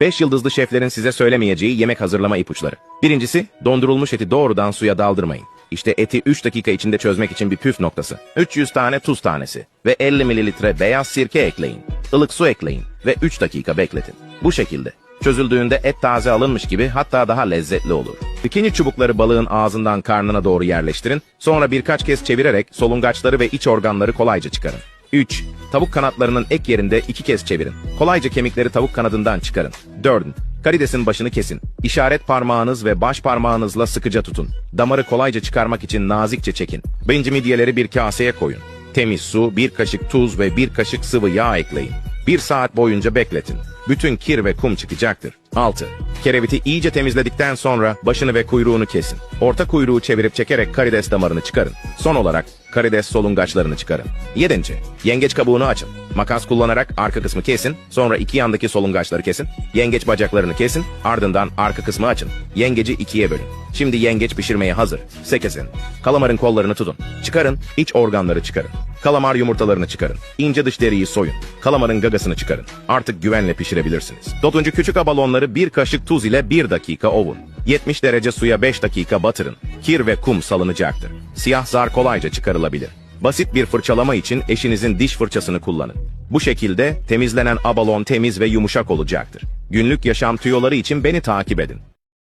5 yıldızlı şeflerin size söylemeyeceği yemek hazırlama ipuçları. Birincisi, dondurulmuş eti doğrudan suya daldırmayın. İşte eti 3 dakika içinde çözmek için bir püf noktası. 300 tane tuz tanesi ve 50 mililitre beyaz sirke ekleyin. Ilık su ekleyin ve 3 dakika bekletin. Bu şekilde. Çözüldüğünde et taze alınmış gibi hatta daha lezzetli olur. Bikini çubukları balığın ağzından karnına doğru yerleştirin. Sonra birkaç kez çevirerek solungaçları ve iç organları kolayca çıkarın. 3. Tavuk kanatlarının ek yerinde iki kez çevirin. Kolayca kemikleri tavuk kanadından çıkarın. 4. Karidesin başını kesin. İşaret parmağınız ve baş parmağınızla sıkıca tutun. Damarı kolayca çıkarmak için nazikçe çekin. Birinci midyeleri bir kaseye koyun. Temiz su, bir kaşık tuz ve bir kaşık sıvı yağ ekleyin. Bir saat boyunca bekletin. Bütün kir ve kum çıkacaktır. 6. Kereviti iyice temizledikten sonra başını ve kuyruğunu kesin. Orta kuyruğu çevirip çekerek karides damarını çıkarın. Son olarak karides solungaçlarını çıkarın. 7. Yengeç kabuğunu açın. Makas kullanarak arka kısmı kesin, sonra iki yandaki solungaçları kesin. Yengeç bacaklarını kesin, ardından arka kısmı açın. Yengeci ikiye bölün. Şimdi yengeç pişirmeye hazır. Sekesin. Kalamarın kollarını tutun. Çıkarın, iç organları çıkarın. Kalamar yumurtalarını çıkarın. İnce dış deriyi soyun. Kalamarın gagasını çıkarın. Artık güvenle pişirebilirsiniz. Dördüncü küçük abalonları bir kaşık tuz ile bir dakika ovun. 70 derece suya 5 dakika batırın. Kir ve kum salınacaktır. Siyah zar kolayca çıkarılabilir. Basit bir fırçalama için eşinizin diş fırçasını kullanın. Bu şekilde temizlenen abalon temiz ve yumuşak olacaktır. Günlük yaşam tüyoları için beni takip edin.